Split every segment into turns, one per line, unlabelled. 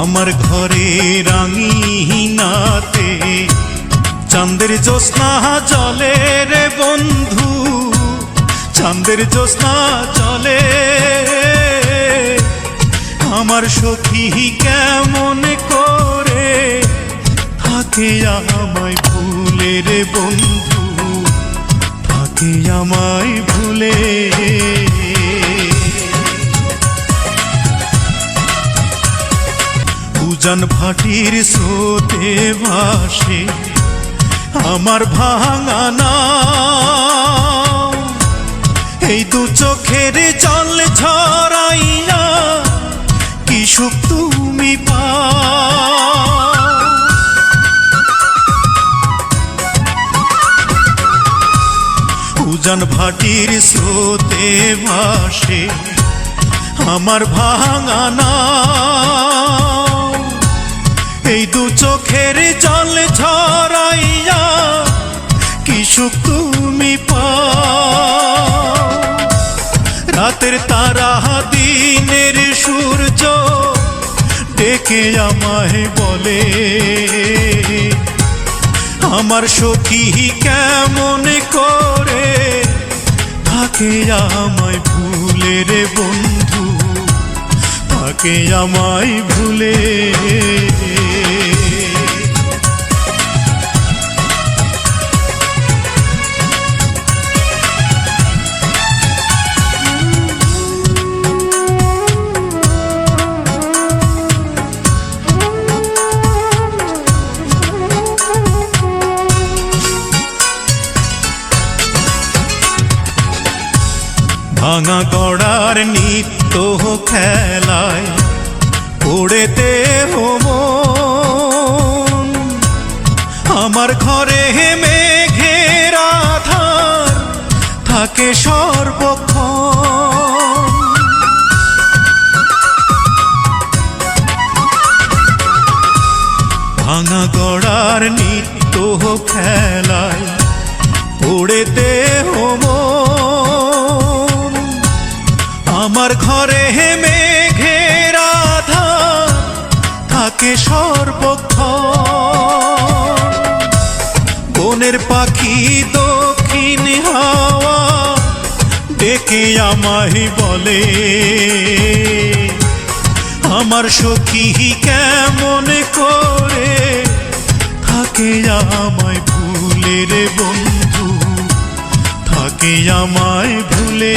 আমার ঘরে রাঙিনাতে চাঁদের জ্যোৎস্না জলে রে বন্ধু, চাঁদের জ্যোৎস্না জলে আমার সখী কেমন করে থাকে আমায় ভুলে রে বন্ধু, থাকে আমায় ভুলে। উজান ভাটির স্রোতে ভাসে, আমার ভাঙানা এই দু চোখের জল ঝরাইয়া কি সুখ তুমি পা উজান ভাটির স্রোতে ভাসে, আমার ভাঙানা সুখ তুমি রাতের তারা দিনের সূর্য ডেকে আমায় বলে, আমার সখী কেমন করে থাকে আমায় ভুলে রে বন্ধু, থাকে আমায় ভুলে। ভাঙা গড়ার নিত্য খেলায় পড়েতে হোম আমার ঘরে মেঘের আধার থাকে সর্বক্ষণ। ভাঙা গড়ার নিত্য খেলায় পড়েতে হোম আমার ঘরে মেঘের আধার, থাকে সর্বক্ষ বনের পাখি দক্ষিণ হাওয়া ডেকে আমায় বলে, আমার সখী কেমন করে? থাকে আমায় ভুলে রে বন্ধু, থাকে আমায় ভুলে।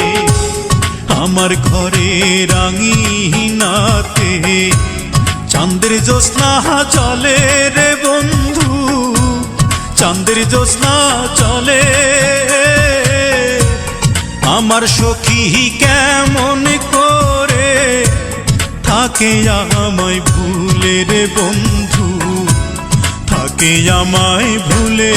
আমার ঘরে রাঙিনাতে চাঁদের জ্যোৎস্না চলে রে বন্ধু, চাঁদের জ্যোৎস্না চলে। আমার সখী কেমন করে থাকে আমায় ভুলে রে বন্ধু, থাকে আমায় ভুলে